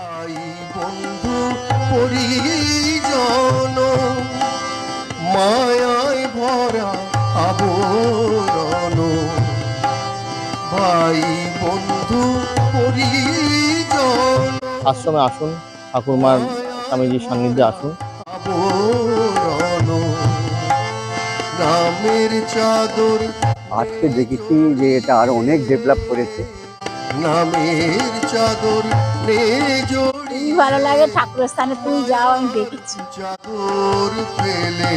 ভাই বন্ধু পরিজন মায়ায় ভরা আবরণ। ভাই বন্ধু পরিজন আশ্রমে আসুন ঠাকুরমার স্বামীজির সান্নিধ্যে আসুন। চাদর আজকে দেখেছি যে এটা আরও অনেক ডেভেলপ করেছে। নামের চাদর নে জড়ি ভালো লাগে ঠাকুরের স্থানে তুই যাও আমি দেখেছি। চাদর পেলে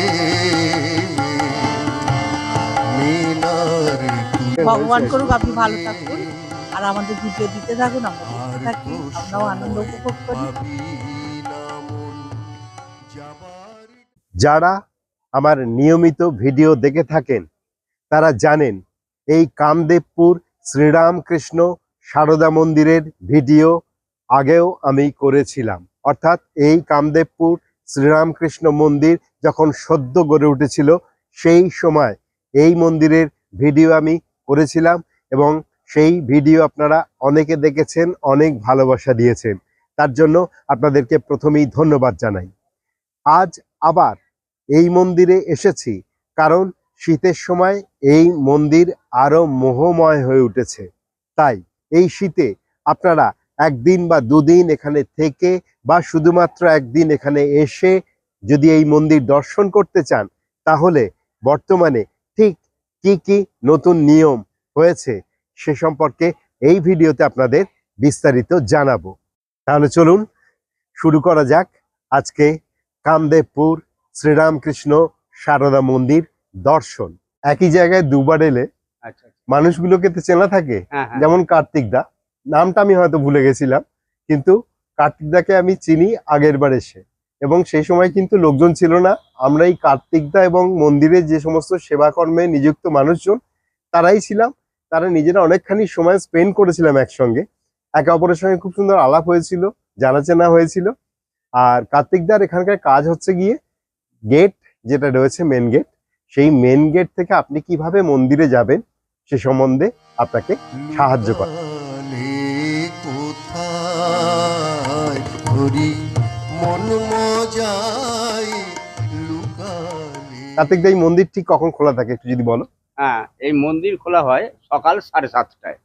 ভগবান করুক আপনি ভালো থাকুন। আর আমাদের ভিডিও দিতে থাকুন আমরা থাকি আমরাও আনন্দ উপভোগ করি। যারা আমার নিয়মিত ভিডিও দেখে থাকেন তারা জানেন এই কামদেবপুর শ্রীরামকৃষ্ণ সারদা মন্দিরের ভিডিও আগেও আমি করেছিলাম। অর্থাৎ এই কামদেবপুর শ্রীরামকৃষ্ণ মন্দির যখন সদ্য গড়ে উঠেছিল, সেই সময় এই মন্দিরের ভিডিও আমি করেছিলাম এবং সেই ভিডিও আপনারা অনেকে দেখেছেন, অনেক ভালোবাসা দিয়েছেন। তার জন্য আপনাদেরকে প্রথমেই ধন্যবাদ জানাই। আজ আবার এই মন্দিরে এসেছি কারণ শীতের সময় এই মন্দির আরও মোহময় হয়ে উঠেছে। তাই এই শীতে আপনারা একদিন বা দুদিন এখানে থেকে বা শুধুমাত্র একদিন এখানে এসে যদি এই মন্দির দর্শন করতে চান, তাহলে বর্তমানে ঠিক কি কি নতুন নিয়ম হয়েছে সে সম্পর্কে এই ভিডিওতে আপনাদের বিস্তারিত জানাব। তাহলে চলুন শুরু করা যাক। আজকে কামদেবপুর শ্রীরামকৃষ্ণ সারদা মন্দির দর্শন। একই জায়গায় দুবার এলে মানুষগুলোকে তো চেনা থাকে হ্যাঁ হ্যাঁ। যেমন কার্তিক দা। নামটা আমি হয়তো ভুলে গেছিলাম কিন্তু কার্তিক দাকে আমি চিনি আগের বার এসে। এবং সেই সময় কিন্তু লোকজন ছিল না। আমরা এই কার্তিক দা এবং মন্দিরে যে সমস্ত সেবা কর্মে নিযুক্ত মানুষজন তারাই ছিলাম। তারা নিজেরা অনেকখানি সময় স্পেন্ড করেছিলাম একসঙ্গে। একে অপরের সঙ্গে খুব সুন্দর আলাপ হয়েছিল জানা চেনা হয়েছিল। আর কার্তিক দার এখানকার কাজ হচ্ছে গিয়ে গেট যেটা রয়েছে মেন গেট সেই মেন গেট থেকে আপনি কীভাবে মন্দিরে যাবেন সে সম্বন্ধে আপনাকে সাহায্য করে। লুকালে কোথায় হরি মন মজায় লুকালে। কার্তিক দা এই মন্দির ঠিক কখন খোলা থাকে একটু যদি বলো? হ্যাঁ এই মন্দির খোলা হয় সকাল সাড়ে সাতটায়।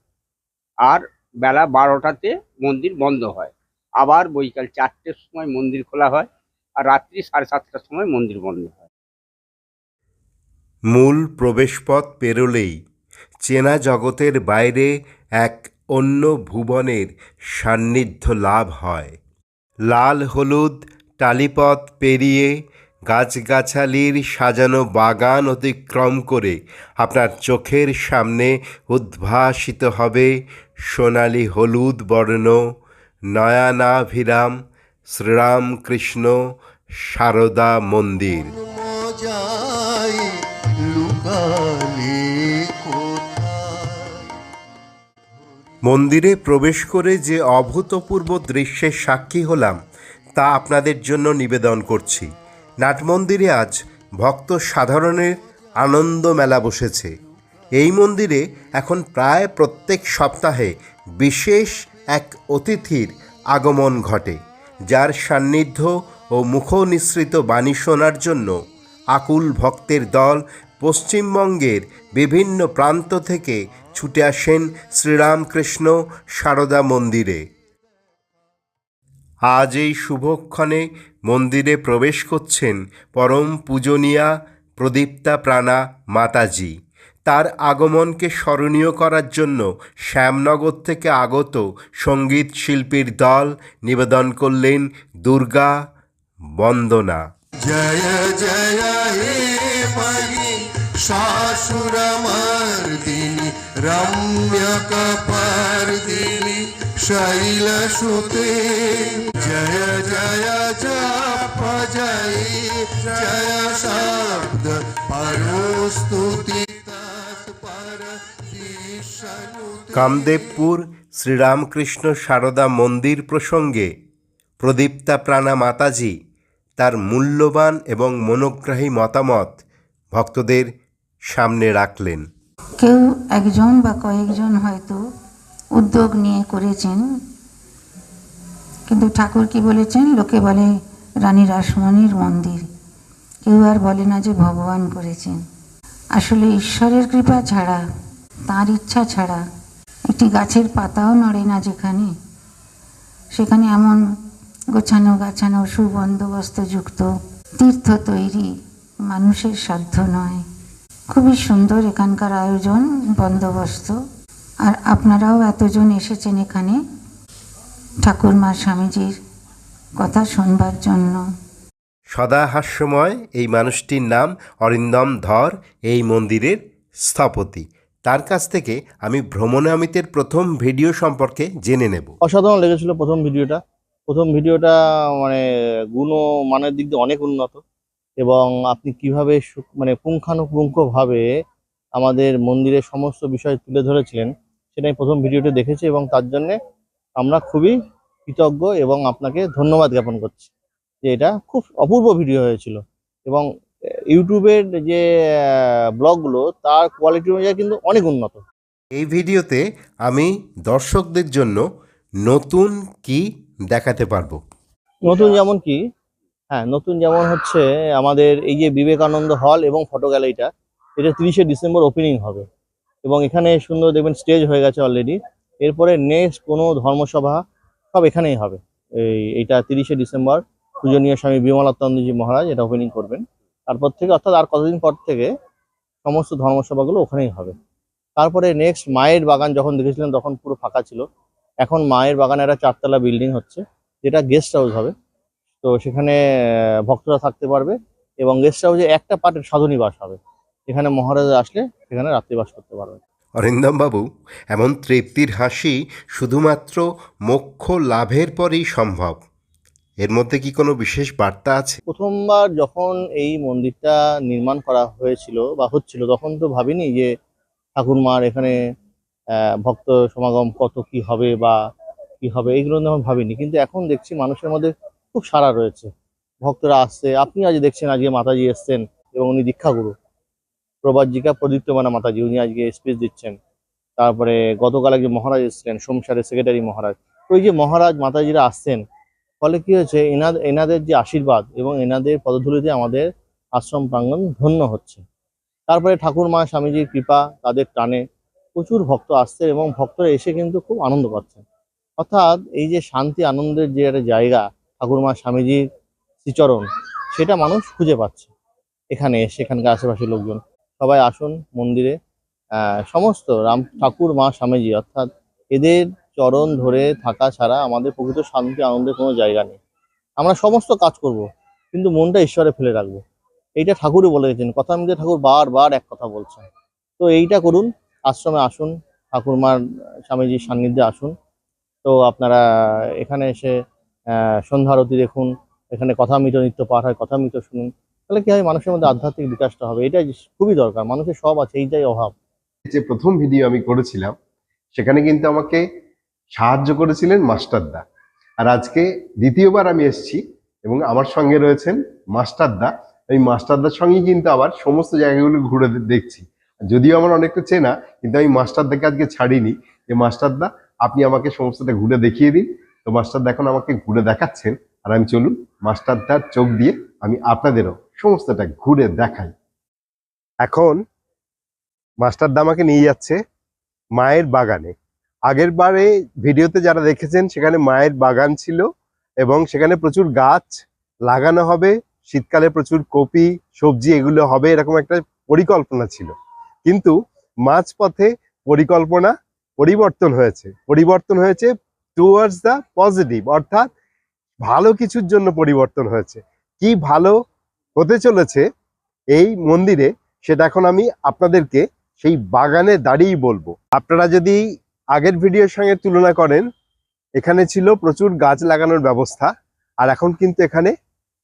আর বেলা বারোটাতে মন্দির বন্ধ হয়। আবার বৈকাল চারটের সময় মন্দির খোলা হয় আর রাত্রি সাড়ে সাতটার সময় মন্দির বন্ধ হয়। মূল প্রবেশপথ পেরোলেই চেনা জগতের বাইরে এক অন্য ভুবনের সান্নিধ্য লাভ হয়। লাল হলুদ টালিপথ পেরিয়ে গাছগাছালির সাজানো বাগান অতিক্রম করে আপনার চোখের সামনে উদ্ভাসিত হবে সোনালি হলুদ বর্ণ, নয়ানাভিরাম, শ্রীরামকৃষ্ণ, সারদা মন্দির। মন্দিরে প্রবেশ করে যে অভূতপূর্ব দৃশ্যের সাক্ষী হলাম, তা আপনাদের জন্য নিবেদন করছি। নাটমন্দিরে আজ ভক্ত সাধারণের আনন্দ মেলা বসেছে। এই মন্দিরে এখন প্রায় প্রত্যেক সপ্তাহে বিশেষ এক অতিথির আগমন ঘটে, যার সান্নিধ্য ও মুখনিসৃত বাণী শোনার জন্য আকুল ভক্তের দল পশ্চিমবঙ্গের বিভিন্ন প্রান্ত থেকে ছুটে আসেন শ্রীরামকৃষ্ণ সারদা মন্দিরে। আজ এই শুভক্ষণে মন্দিরে প্রবেশ করছেন পরম পূজনীয়া প্রদীপ্তা প্রাণা মাতাজি। তার আগমনকে স্মরণীয় করার জন্য শ্যামনগর থেকে আগত সংগীত শিল্পীর দল নিবেদন করলেন দুর্গা বন্দনা। জয় জয় মহি শব্দ পরস্তুতি কামদেবপুর শ্রীরামকৃষ্ণ সারদা মন্দির প্রসঙ্গে প্রদীপ্তা প্রাণা মাতাজি তার মূল্যবান এবং মনোগ্রাহী মতামত ভক্তদের সামনে রাখলেন। কেউ একজন বা কয়েকজন হয়তো উদ্যোগ নিয়ে করেছেন। কিন্তু ঠাকুর কি বলেছেন? লোকে বলে রানী রাসমণির মন্দির। কেউ আর বলে না যে ভগবান করেছেন। আসলে ঈশ্বরের কৃপা ছাড়া, তার ইচ্ছা ছাড়া একটি গাছের পাতাও নড়ে না যেখানে। সেখানে এমন গোছানো গাছানো সুবন্দোবস্তযুক্ত তীর্থ তৈরি মানুষের সাধ্য নয়। খুবই সুন্দর এখানকার আয়োজন বন্দোবস্ত। আর আপনারাও এতজন এসেছেন এখানে ঠাকুরমা স্বামীজির কথা শুনবার জন্য। সদা হাস্যময় এই মানুষটির নাম অরিন্দম ধর এই মন্দিরের স্থপতি। তার কাছ থেকে আমি ভ্রমণামিতের প্রথম ভিডিও সম্পর্কে জেনে নেব। অসাধারণ লেগেছিল প্রথম ভিডিওটা। প্রথম ভিডিওটা মানে গুণ মানের দিক দিয়ে অনেক উন্নত। এবং আপনি কীভাবে মানে পুঙ্খানুপুঙ্খভাবে আমাদের মন্দিরের সমস্ত বিষয় তুলে ধরেছিলেন সেটা আমি প্রথম ভিডিওটি দেখেছি এবং তার জন্যে আমরা খুবই কৃতজ্ঞ এবং আপনাকে ধন্যবাদ জ্ঞাপন করছি যে এটা খুব অপূর্ব ভিডিও হয়েছিল। এবং ইউটিউবের যে ব্লগগুলো তার কোয়ালিটি অনুযায়ী কিন্তু অনেক উন্নত। এই ভিডিওতে আমি দর্শকদের জন্য নতুন কি দেখাতে পারব? নতুন যেমন কি হ্যাঁ নতুন যেমন হচ্ছে আমাদের এই যে বিবেকানন্দ হল এবং ফটো গ্যালারিটা, এটা তিরিশে ডিসেম্বর ওপেনিং হবে। এবং এখানে সুন্দর দেখবেন স্টেজ হয়ে গেছে অলরেডি এরপরে নেক্সট কোনো ধর্মসভা সব এখানেই হবে। এই এইটা তিরিশে ডিসেম্বর, পূজনীয় স্বামী বিমলাত্মজি মহারাজ এটা ওপেনিং করবেন। তারপর থেকে অর্থাৎ আর কতদিন পর থেকে সমস্ত ধর্মসভাগুলো ওখানেই হবে। তারপরে নেক্সট মায়ের বাগান যখন দেখেছিলেন তখন পুরো ফাঁকা ছিল। এখন মায়ের বাগানে একটা চারতলা বিল্ডিং হচ্ছে, যেটা গেস্ট হাউস হবে। তো সেখানে ভক্তরা থাকতে পারবে এবং গেস্ট হাউসে একটা পার্টের সাধুনিবাস হবে এখানে মহারাজা আসলে সেখানে রাত্রিবাস করতে পারবে অরিন্দম বাবু এমন তৃপ্তির হাসি শুধুমাত্র মোক্ষ লাভের পরেই সম্ভব। এর মধ্যে কি কোনো বিশেষ বার্তা আছে? প্রথমবার যখন এই মন্দিরটা নির্মাণ করা হয়েছিল বা হচ্ছিল তখন তো ভাবিনি যে ঠাকুরমার এখানে ভক্ত সমাগম কত কি হবে বা কি হবে এইগুলো আমি ভাবিনি। কিন্তু এখন দেখছি মানুষের মধ্যে খুব সারা রয়েছে। ভক্তরা আসছে। আপনি আজ দেখছেন, আজকে মাতাজি এসছেন এবং উনি দীক্ষাগুরু। প্রবাদজিকা প্রদীপ্তমানা মাতাজি, উনি আজকে স্পিচ দিচ্ছেন। তারপরে গতকাল একজন মহারাজ এসেছিলেন, সোমসারের সেক্রেটারি মহারাজ। এই যে মহারাজ, মাতাজিরা আসছেন, ফলে কি হয়েছে? এনাদের এনাদের যে আশীর্বাদ এবং এনাদের পদধূলিতে আমাদের আশ্রম প্রাঙ্গণ ধন্য হচ্ছে। তারপরে ঠাকুর মা স্বামীজির কৃপা তাদের টানে। প্রচুর ভক্ত আসছে এবং ভক্তরা এসে কিন্তু খুব আনন্দ পাচ্ছেন। অর্থাৎ এই যে শান্তি, আনন্দের যে একটা জায়গা ঠাকুরমা স্বামীজির শ্রীচরণ, সেটা মানুষ খুঁজে পাচ্ছে। এখানে এসে এখানকার আশেপাশের লোকজন সবাই আসুন মন্দিরে। সমস্ত রাম, ঠাকুর, মা, স্বামীজি, অর্থাৎ এদের চরণ ধরে থাকা ছাড়া আমাদের প্রকৃত শান্তি, আনন্দের কোনো জায়গা নেই। আমরা সমস্ত কাজ করব, কিন্তু মনটা ঈশ্বরে ফেলে রাখব। এইটা ঠাকুরই বলে গেছেন কথা মধ্যে ঠাকুর বারবার এক কথা বলছেন। তো এইটা করুন, আশ্রমে আসুন, ঠাকুরমার স্বামীজির সান্নিধ্যে আসুন। তো আপনারা এখানে এসে আহ, সন্ধ্যা আরতি দেখুন এখানে কথা কথামৃত নৃত্য পাঠ হয় কথা কথামৃত শুনুন তাহলে কি হয় মানুষের মধ্যে আধ্যাত্মিক বিকাশটা হবে এটাই খুবই দরকার মানুষের সব আছে এইটাই অভাব। যে প্রথম ভিডিও আমি করেছিলাম সেখানে কিন্তু আমাকে সাহায্য করেছিলেন মাস্টারদা আর আজকে দ্বিতীয়বার আমি এসেছি এবং আমার সঙ্গে রয়েছেন মাস্টারদা এই মাস্টারদার সঙ্গেই কিন্তু আবার সমস্ত জায়গাগুলো ঘুরে দেখছি। যদিও আমার অনেকটা চেনা কিন্তু আমি মাস্টারদাকে আজকে ছাড়িনি যে মাস্টারদা আপনি আমাকে সমস্তটা ঘুরে দেখিয়ে দিন তো মাস্টারদা এখন আমাকে ঘুরে দেখাচ্ছেন। আর আমি চলুন, মাস্টারদার চোখ দিয়ে আমি আপনাদেরও সমস্তটা ঘুরে দেখাই। এখন মাস্টারদা আমাকে নিয়ে যাচ্ছে মায়ের বাগানে। আগের বারে ভিডিওতে যারা দেখেছেন, সেখানে মায়ের বাগান ছিল এবং সেখানে প্রচুর গাছ লাগানো হবে, শীতকালে প্রচুর কপি, সবজি এগুলো হবে, এরকম একটা পরিকল্পনা ছিল। কিন্তু মাঝপথে পরিকল্পনা পরিবর্তন হয়েছে। পরিবর্তন হয়েছে টুয়ার্ডস দ্য পজিটিভ অর্থাৎ ভালো কিছুর জন্য পরিবর্তন হয়েছে। কি ভালো হতে চলেছে এই মন্দিরে, সেটা এখন আমি আপনাদেরকে সেই বাগানে দাঁড়িয়েই বলব। আপনারা যদি আগের ভিডিওর সঙ্গে তুলনা করেন, এখানে ছিল প্রচুর গাছ লাগানোর ব্যবস্থা, আর এখন কিন্তু এখানে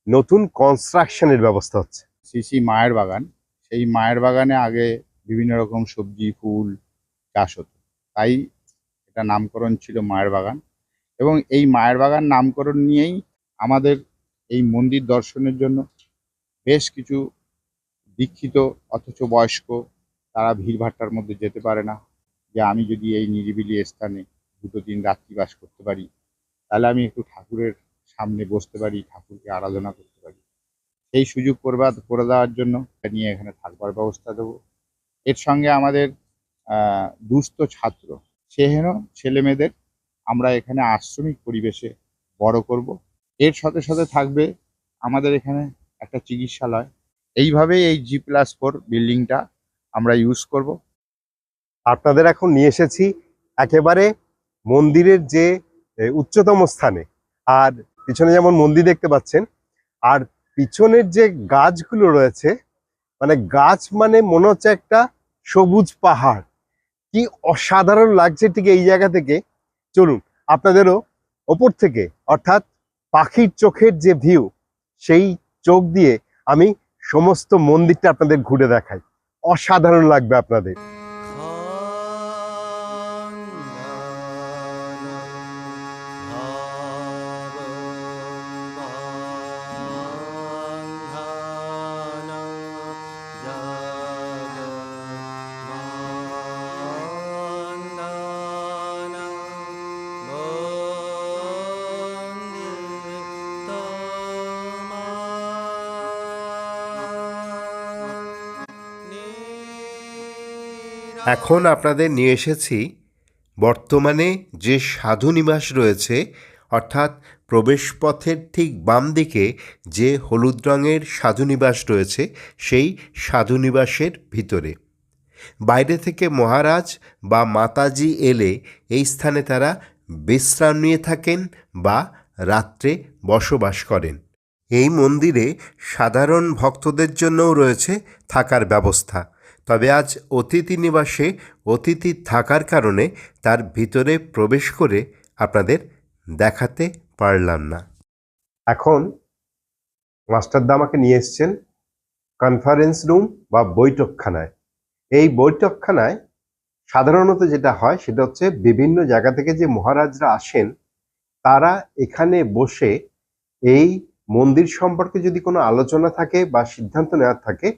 নতুন কনস্ট্রাকশনের ব্যবস্থা হচ্ছে। শ্রী মায়ের বাগান, সেই মায়ের বাগানে আগে বিভিন্ন রকম সবজি, ফুল চাষ হতো। তাই এটা নামকরণ ছিল মায়ের বাগান। এবং এই মায়ের বাগান নামকরণ নিয়েই আমাদের এই মন্দির দর্শনের জন্য বেশ কিছু দীক্ষিত অথচ বয়স্ক তারা ভিড়ভাট্টার মধ্যে যেতে পারে না। যে আমি যদি এই নিরিবিলি স্থানে দুটো দিন রাত্রিবাস করতে পারি, তাহলে আমি একটু ঠাকুরের সামনে বসতে পারি, ঠাকুরকে আরাধনা করতে পারি। সেই সুযোগ করবা করে দেওয়ার জন্য নিয়ে এখানে থাকবার ব্যবস্থা দেবো। এর সঙ্গে আমাদের দুস্থ ছাত্র সেহেন ছেলে মেয়েদের আমরা এখানে আশ্রমিক পরিবেশে বড় করব। এর সাথে সাথে থাকবে আমাদের এখানে একটা চিকিৎসালয়। এইভাবেই এই জি প্লাস ফোর বিল্ডিংটা আমরা ইউজ করব। আপনাদের এখন নিয়ে এসেছি একেবারে মন্দিরের যে উচ্চতম স্থানে। আর পিছনে যেমন মন্দির দেখতে পাচ্ছেন, আর পিছনের যে গাছগুলো রয়েছে মানে গাছ মানে মনে হচ্ছে একটা সবুজ পাহাড়। কি অসাধারণ লাগছে ঠিক এই জায়গা থেকে। চলুন, আপনাদেরও ওপর থেকে, অর্থাৎ পাখির চোখের যে ভিউ সেই চোখ দিয়ে আমি সমস্ত মন্দিরটা আপনাদের ঘুরে দেখাই। অসাধারণ লাগবে আপনাদের। এখন আপনাদের নিয়ে এসেছি বর্তমানে যে সাধু নিবাস রয়েছে, অর্থাৎ প্রবেশপথের ঠিক বাম দিকে যে হলুদ রঙের সাধু নিবাস রয়েছে, সেই সাধু নিবাসের ভিতরে। বাইরে থেকে মহারাজ বা মাতাজি এলে এই স্থানে তারা বিশ্রাম নিয়ে থাকেন বা রাত্রে বসবাস করেন। এই মন্দিরে সাধারণ ভক্তদের জন্যও রয়েছে থাকার ব্যবস্থা। তবে আজ অতিথি নিবাসে অতিথি থাকার কারণে তার ভিতরে প্রবেশ করে আপনাদের দেখাতে পারলাম না। এখন মাস্টারদা আমাকে নিয়ে এসছেন কনফারেন্স রুম বা বৈঠকখানায়। এই বৈঠকখানায় সাধারণত যেটা হয় সেটা হচ্ছে বিভিন্ন জায়গা থেকে যে মহারাজরা আসেন, তারা এখানে বসে এই মন্দির সম্পর্কে যদি কোনো আলোচনা থাকে বা সিদ্ধান্ত নেওয়ার থাকে,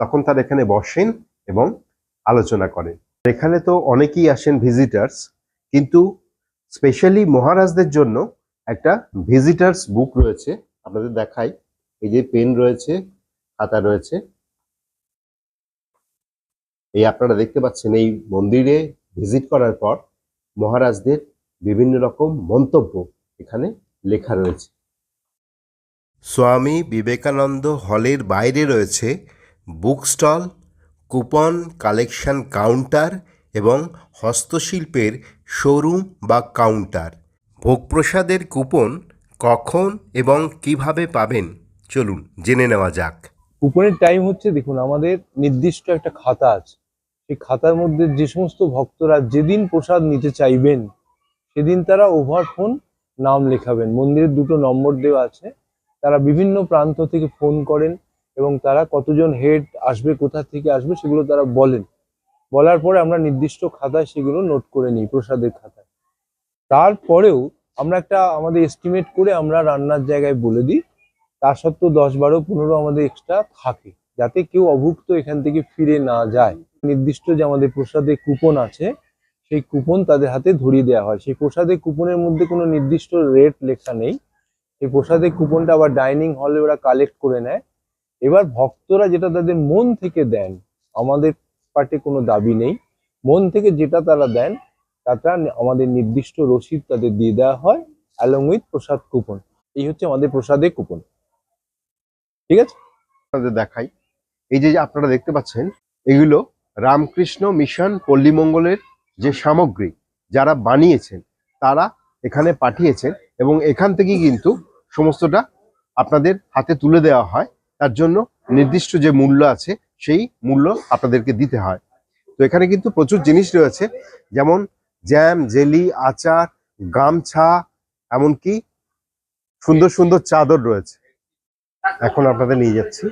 তখন তারা এখানে বসেন এবং আলোচনা করেন এখানে তো অনেকেই আসেন ভিজিটার্স কিন্তু স্পেশালি মহারাজদের জন্য একটা ভিজিটার্স বুক রয়েছে। আপনাদের দেখাই। এই যে পেন রয়েছে, খাতা রয়েছে। এই আপনারা দেখতে পাচ্ছেন, এই মন্দিরে ভিজিট করার পর মহারাজদের বিভিন্ন রকম মন্তব্য এখানে লেখা রয়েছে। স্বামী বিবেকানন্দ হলের বাইরে রয়েছে book stall coupon, collection counter এবং হস্তশিল্পের শোরুম বা কাউন্টার। ভোগপ্রসাদের কুপন কখন এবং কীভাবে পাবেন? চলুন জেনে নেওয়া যাক। কুপনের টাইম হচ্ছে, দেখুন, আমাদের নির্দিষ্ট একটা খাতা আছে। সেই খাতার মধ্যে যে সমস্ত ভক্তরা যেদিন প্রসাদ নিতে চাইবেন, সেদিন তারা ওভার ফোন নাম লেখাবেন। মন্দিরের দুটো নম্বর দেওয়া আছে। তারা বিভিন্ন প্রান্ত থেকে ফোন করেন। এবং তারা কতজন হেড আসবে, কোথা থেকে আসবে সেগুলো তারা বলেন। বলার পরে আমরা নির্দিষ্ট খাতায় সেগুলো নোট করে নিই, প্রসাদের খাতায়। তারপরেও আমরা একটা আমাদের এস্টিমেট করে আমরা রান্নার জায়গায় বলে দিই। তা সত্ত্বেও দশ বারো পনেরো আমাদের এক্সট্রা থাকে, যাতে কেউ অভুক্ত এখান থেকে ফিরে না যায়। নির্দিষ্ট যে আমাদের প্রসাদে কুপন আছে, সেই কুপন তাদের হাতে ধরিয়ে দেওয়া হয়। সেই প্রসাদে কুপনের মধ্যে কোনো নির্দিষ্ট রেট লেখা নেই। সেই প্রসাদে কুপনটা আবার ডাইনিং হলে ওরা কালেক্ট করে নেয়। এবার ভক্তরা যেটা তাদের মন থেকে দেন, আমাদের পার্টি কোনো দাবি নেই। মন থেকে যেটা তারা দেন তাটা আমাদের নির্দিষ্ট রসিদ তাদের দিয়ে দেওয়া হয় অ্যালং উইথ প্রসাদ কুপন এই হচ্ছে আমাদের প্রসাদে কুপন ঠিক আছে? আপনাদের দেখাই। এই যে আপনারা দেখতে পাচ্ছেন, এগুলো রামকৃষ্ণ মিশন পল্লীমঙ্গলের যে সামগ্রী যারা বানিয়েছেন, তারা এখানে পাঠিয়েছেন এবং এখান থেকেই কিন্তু সমস্তটা আপনাদের হাতে তুলে দেওয়া হয়। তার জন্য নির্দিষ্ট যে মূল্য আছে, সেই মূল্য আপনাদেরকে দিতে হয়। তো এখানে কিন্তু প্রচুর জিনিস রয়েছে, যেমন জ্যাম, জেলি, আচার, গামছা, এমনকি সুন্দর সুন্দর চাদর রয়েছে। এখন আপনাদের নিয়ে যাচ্ছি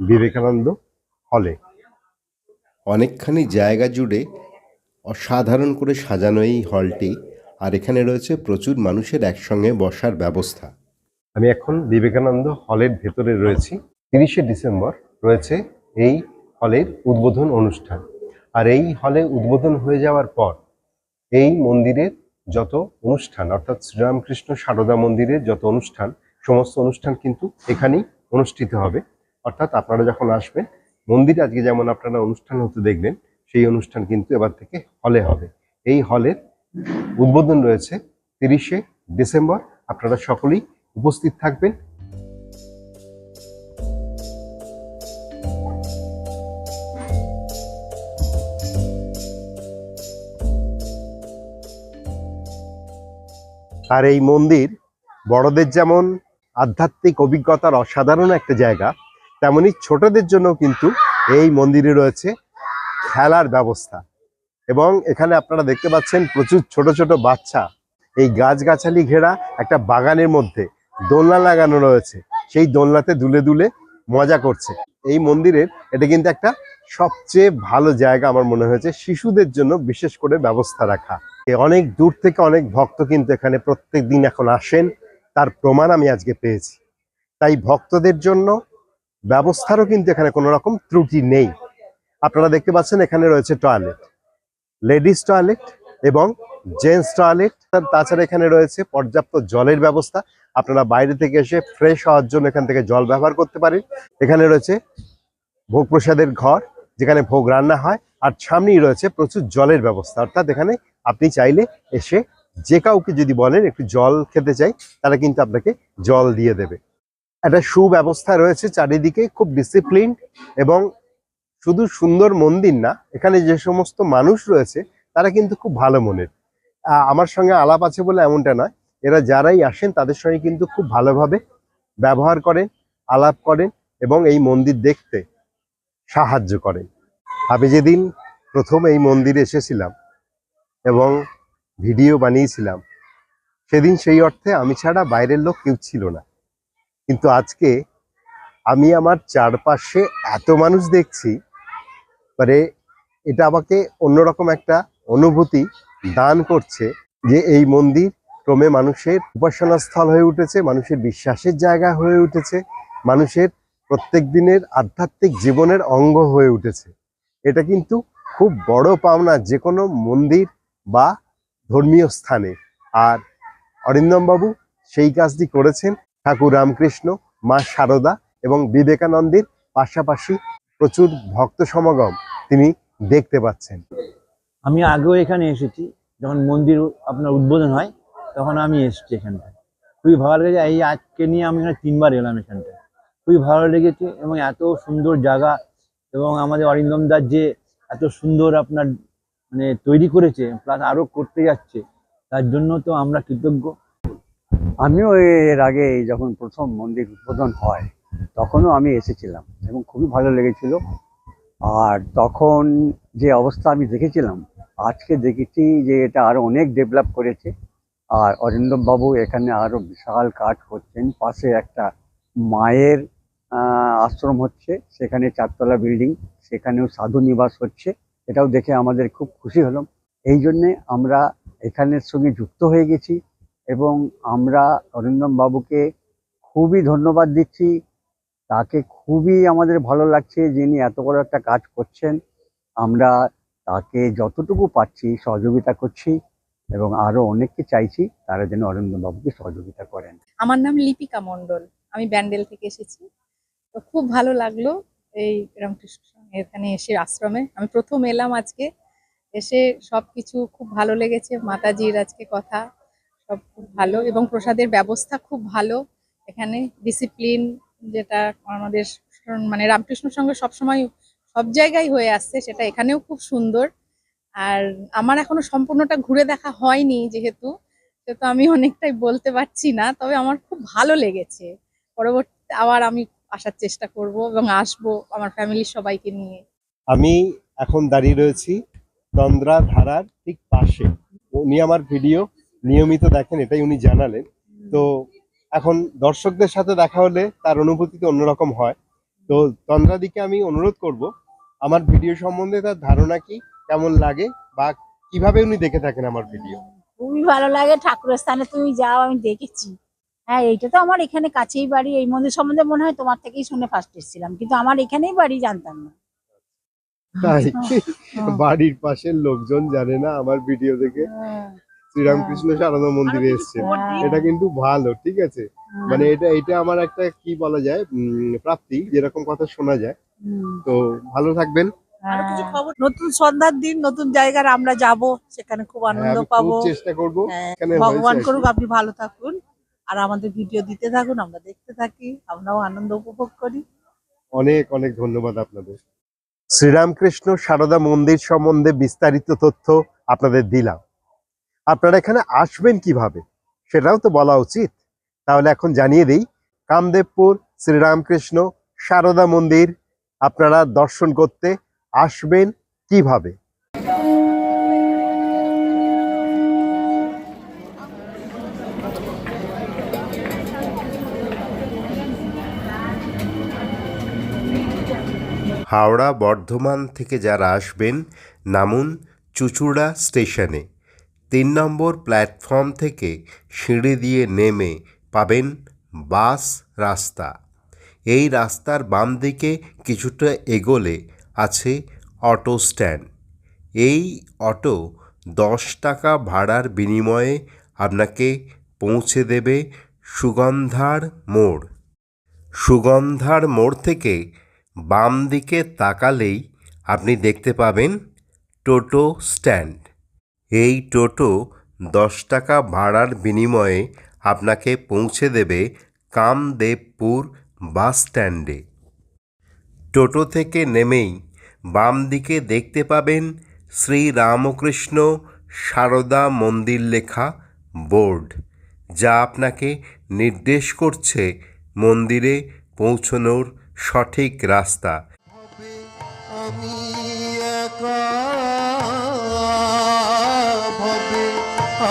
বিবেকানন্দ হলে। অনেকখানি জায়গা জুড়ে অসাধারণ করে সাজানো এই হলটি, আর এখানে রয়েছে প্রচুর মানুষের একসঙ্গে বসার ব্যবস্থা। আমি এখন বিবেকানন্দ হলের ভেতরে রয়েছি। তিরিশে ডিসেম্বর রয়েছে এই হলের উদ্বোধন অনুষ্ঠান। আর এই হলে উদ্বোধন হয়ে যাওয়ার পর এই মন্দিরের যত অনুষ্ঠান, অর্থাৎ শ্রীরামকৃষ্ণ সারদা মন্দিরের যত অনুষ্ঠান, সমস্ত অনুষ্ঠান কিন্তু এখানেই অনুষ্ঠিত হবে। অর্থাৎ আপনারা যখন আসবেন, মন্দিরে আজকে যেমন আপনারা অনুষ্ঠান হতে দেখবেন সেই অনুষ্ঠান কিন্তু এবার থেকে হলে হবে। এই হলের উদ্বোধন রয়েছে তিরিশে ডিসেম্বর। আপনারা সকলেই উপস্থিত থাকবেন। আর এই মন্দির বড়দের যেমন আধ্যাত্মিক অভিজ্ঞতার অসাধারণ একটা জায়গা, তেমনি ছোটদের জন্য কিন্তু এই মন্দিরে রয়েছে খেলার ব্যবস্থা। এবং এখানে আপনারা দেখতে পাচ্ছেন প্রচুর ছোট ছোট বাচ্চা। এই গাছগাছালি ঘেরা একটা বাগানের মধ্যে দোলনা লাগানো রয়েছে। সেই দোলনাতে দুলে দুলে মজা করছে। এই মন্দিরের এটা কিন্তু একটা সবচেয়ে ভালো জায়গা আমার মনে হয়েছে। শিশুদের জন্য বিশেষ করে ব্যবস্থা রাখা। অনেক দূর থেকে অনেক ভক্ত কিন্তু এখানে প্রত্যেক দিন এখন আসেন। তার প্রমাণ আমি আজকে পেয়েছি। তাই ভক্তদের জন্য ব্যবস্থারও কিন্তু এখানে কোনো রকম ত্রুটি নেই। আপনারা দেখতে পাচ্ছেন এখানে রয়েছে টয়লেট লেডিস টয়লেট এবং জেন্টস টয়লেট তাছাড়া এখানে রয়েছে পর্যাপ্ত জলের ব্যবস্থা। আপনারা বাইরে থেকে এসে ফ্রেশ হওয়ার জন্য এখান থেকে জল ব্যবহার করতে পারেন। এখানে রয়েছে ভোগ প্রসাদের ঘর, যেখানে ভোগ রান্না হয়, আর সামনেই রয়েছে প্রচুর জলের ব্যবস্থা। অর্থাৎ এখানে আপনি চাইলে এসে যে কাউকে যদি বলেন একটু জল খেতে চাই, তারা কিন্তু আপনাকে জল দিয়ে দেবে। একটা সুব্যবস্থা রয়েছে চারিদিকে, খুব ডিসিপ্লিন এবং শুধু সুন্দর মন্দির না, এখানে যে সমস্ত মানুষ রয়েছে, তারা কিন্তু খুব ভালো মনের। আমার সঙ্গে আলাপ আছে বলে এমনটা নয়। এরা যারাই আসেন, তাদের সঙ্গে কিন্তু খুব ভালোভাবে ব্যবহার করেন, আলাপ করেন এবং এই মন্দির দেখতে সাহায্য করেন। আমি যেদিন প্রথম এই মন্দিরে এসেছিলাম এবং ভিডিও বানিয়েছিলাম, সেদিন সেই অর্থে আমি ছাড়া বাইরের লোক কেউ ছিল না। কিন্তু আজকে আমি আমার চারপাশে এত মানুষ দেখছি মানে এটা আমাকে অন্যরকম একটা অনুভূতি দান করছে যে এই মন্দির ক্রমে মানুষের উপাসনা স্থল হয়ে উঠেছে, মানুষের বিশ্বাসের জায়গা হয়ে উঠেছে, মানুষের প্রত্যেক দিনের আধ্যাত্মিক জীবনের অঙ্গ হয়ে উঠেছে। এটা কিন্তু খুব বড় পাওনা যে কোনো মন্দির বা ধর্মীয় স্থানে। আর অরিন্দম বাবু সেই কাজটি করেছেন ঠাকুর রামকৃষ্ণ, মা শারদা এবং বিবেকানন্দের পাশাপাশি প্রচুর ভক্ত সমাগম তিনি দেখতে পাচ্ছেন। আমি আগেও এখানে এসেছি, যখন মন্দির আপনার উদ্বোধন হয়, তখন আমি এসেছি এখানটায়। খুবই ভালো লেগেছে, এই আজকে নিয়ে আমি এখানে তিনবার এলাম এখানটায়। খুবই ভালো লেগেছে এবং এত সুন্দর জায়গা এবং আমাদের অরিন্দম দাস যে এত সুন্দর আপনার মানে তৈরি করেছে প্লাস আরও করতে যাচ্ছে, তার জন্য তো আমরা কৃতজ্ঞ। আমিও এর আগে যখন প্রথম মন্দির উদ্বোধন হয়, তখনও আমি এসেছিলাম এবং খুবই ভালো লেগেছিল। আর তখন যে অবস্থা আমি দেখেছিলাম আজকে দেখেছি যে এটা আরও অনেক ডেভেলপ করেছে। আর অরিন্দম বাবু এখানে আরও বিশাল কাজ করছেন। পাশে একটা মায়ের আশ্রম হচ্ছে, সেখানে চারতলা বিল্ডিং সেখানেও সাধু নিবাস হচ্ছে। এটাও দেখে আমাদের খুব খুশি হলাম। এই জন্যে আমরা এখানের সঙ্গে যুক্ত হয়ে গেছি এবং আমরা অরিন্দম বাবুকে খুবই ধন্যবাদ দিচ্ছি। তাকে খুবই আমাদের ভালো লাগছে যিনি এত বড় একটা কাজ করছেন। আমরা তাকে যতটুকু পাচ্ছি সহযোগিতা করছি এবং আরও অনেককে চাইছি তারা যেন অরিন্দম বাবুকে সহযোগিতা করেন। আমার নাম লিপিকা মণ্ডল। আমি ব্যান্ডেল থেকে এসেছি। তো খুব ভালো লাগল এই রামকৃষ্ণ এখানে এসে আশ্রমে। আমি প্রথম এলাম আজকে। এসে সবকিছু খুব ভালো লেগেছে। মাতাজির আজকে কথা সব খুব ভালো এবং প্রসাদের ব্যবস্থা খুব ভালো। এখানে ডিসিপ্লিন যেটা আমাদের মানে রামকৃষ্ণর সঙ্গে সবসময় সব জায়গায় হয়ে আসছে, সেটা এখানেও খুব সুন্দর। আর আমার এখনও সম্পূর্ণটা ঘুরে দেখা হয়নি যেহেতু, সেহেতু আমি অনেকটাই বলতে পারছি না, তবে আমার খুব ভালো লেগেছে। পরবর্তীতে আবার আমি আসার চেষ্টা করব এবং আসব আমার ফ্যামিলির সবাইকে নিয়ে। আমি এখন দাঁড়িয়ে রয়েছি তন্দ্রা ধারার ঠিক পাশে। উনি আমার ভিডিও নিয়মিত দেখেন, এটাই উনি জানালেন। তো এখন দর্শকদের সাথে দেখা হলে তার অনুভূতি তো অন্যরকম হয়। তো তন্দ্রাদিকে আমি অনুরোধ করব আমার ভিডিও সম্বন্ধে তার ধারণা কি? কেমন লাগে? বা কীভাবে উনি দেখে থাকেন আমার ভিডিও খুবই ভালো লাগে ঠাকুরের স্থানে তুমি যাও আমি দেখেছি। হ্যাঁ এইটা তো আমার এখানে কাছেই বাড়ি এই মন্দির সম্বন্ধে মনে হয় তোমার থেকেই শুনে ফার্স্ট এসেছিলাম কিন্তু আমার এখানেই বাড়ি জানতাম না। তাই? হ্যাঁ। বাড়ির পাশের লোকজন জানে না আমার ভিডিও দেখে। হ্যাঁ। শ্রীরামকৃষ্ণ সারদা মন্দিরে এসছেন। হ্যাঁ। এটা কিন্তু ভালো ঠিক আছে? মানে এটা এটা আমার একটা কি বলা যায় প্রাপ্তি যেরকম কথা শোনা যায়। তো ভালো থাকবেন। হ্যাঁ। নতুন সন্ধ্যার দিন নতুন জায়গায় আমরা যাব সেখানে খুব হ্যাঁ, আনন্দ পাবো। চেষ্টা করব। হ্যাঁ, ভগবান করুক আপনি ভালো থাকুন। আর আমাদের ভিডিও দিতে থাকুন আমরা দেখতে থাকি আমরাও আনন্দ উপভোগ করি। অনেক অনেক ধন্যবাদ আপনাদের। শ্রীরামকৃষ্ণ সারদা মন্দির সম্বন্ধে বিস্তারিত তথ্য আপনাদের দিলাম। আপনারা এখানে আসবেন কীভাবে সেটাও তো বলা উচিত। তাহলে এখন জানিয়ে দিই কামদেবপুর শ্রীরামকৃষ্ণ সারদা মন্দির আপনারা দর্শন করতে আসবেন কীভাবে? হাওড়া, বর্ধমান থেকে যারা আসবেন, নামুন চুচুড়া স্টেশনে। তিন নম্বর প্ল্যাটফর্ম থেকে সিঁড়ি দিয়ে নেমে পাবেন বাস রাস্তা। এই রাস্তার বাম দিকে কিছুটা এগোলে আছে অটো স্ট্যান্ড। এই অটো দশ টাকা ভাড়ার বিনিময়ে আপনাকে পৌঁছে দেবে সুগন্ধার মোড়। সুগন্ধার মোড় থেকে বাম দিকে তাকালেই আপনি দেখতে পাবেন টোটো স্ট্যান্ড। এই টোটো দশ টাকা ভাড়ার বিনিময়ে আপনাকে পৌঁছে দেবে কামদেবপুর বাস স্ট্যান্ডে। টোটো থেকে নেমেই বাম দিকে দেখতে পাবেন শ্রী রামকৃষ্ণ সারদা মন্দির লেখা বোর্ড, যা আপনাকে নির্দেশ করছে মন্দিরে পৌঁছনোর সঠিক রাস্তা।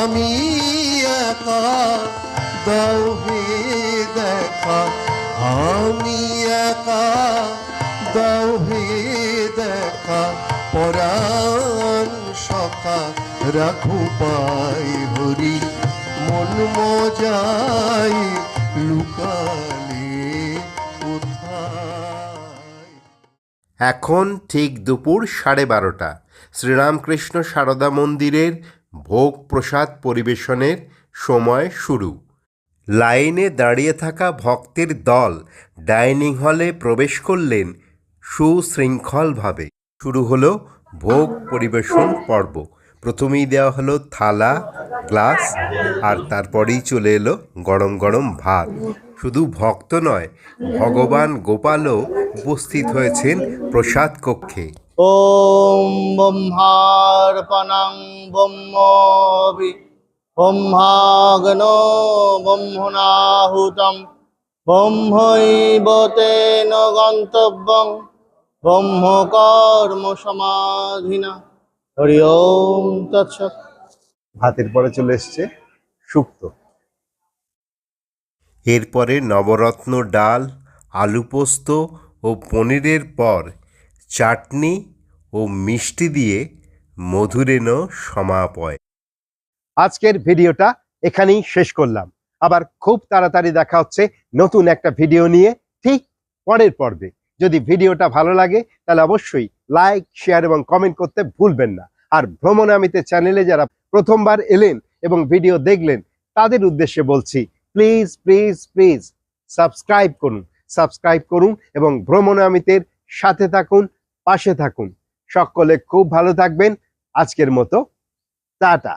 আমি একা দেখা। আমি একা দাও দেখা, পরাণ সখা, রাখু পাই হরি, মন মজাই লুকালে এখন ঠিক দুপুর সাড়ে বারোটা। শ্রীরামকৃষ্ণ সারদা মন্দিরের ভোগ প্রসাদ পরিবেশনের সময় শুরু। লাইনে দাঁড়িয়ে থাকা ভক্তের দল ডাইনিং হলে প্রবেশ করলেন সুশৃঙ্খলভাবে। শুরু হলো ভোগ পরিবেশন পর্ব। প্রথমেই দেওয়া হলো থালা, গ্লাস, আর তারপরেই চলে এলো গরম গরম ভাত। শুধু ভক্ত নয়, ভগবান গোপালও উপস্থিত হয়েছেন প্রসাদ কক্ষে। ওম ব্রহ্মার্পণং ব্রহ্মবি ব্রহ্মাগ্ন ব্রহ্মণাহুতম ব্রহ্মৈব তেন গন্তব্যং ব্রহ্মকর্ম সমাধিনা। হরি ওম ভাতের পরে চলে এসছে সুক্ত। এরপরে নবরত্ন ডাল, আলু পোস্ত ও পনিরের পর চাটনি ও মিষ্টি দিয়ে মধুরেণ সমাপয়। আজকের ভিডিওটা এখানেই শেষ করলাম। আবার খুব তাড়াতাড়ি দেখা হচ্ছে নতুন একটা ভিডিও নিয়ে ঠিক পরের পর্বে। যদি ভিডিওটা ভালো লাগে, তাহলে অবশ্যই লাইক, শেয়ার এবং কমেন্ট করতে ভুলবেন না। আর ভ্রমণ আমিতে চ্যানেলে যারা প্রথমবার এলেন এবং ভিডিও দেখলেন, তাদের উদ্দেশ্যে বলছি প্লিজ প্লিজ প্লিজ সাবস্ক্রাইব করুন। সাবস্ক্রাইব করুন এবং ভ্রমণ আমিতের সাথে থাকুন, পাশে থাকুন। সকলে খুব ভালো থাকবেন। আজকের মতো, টাটা।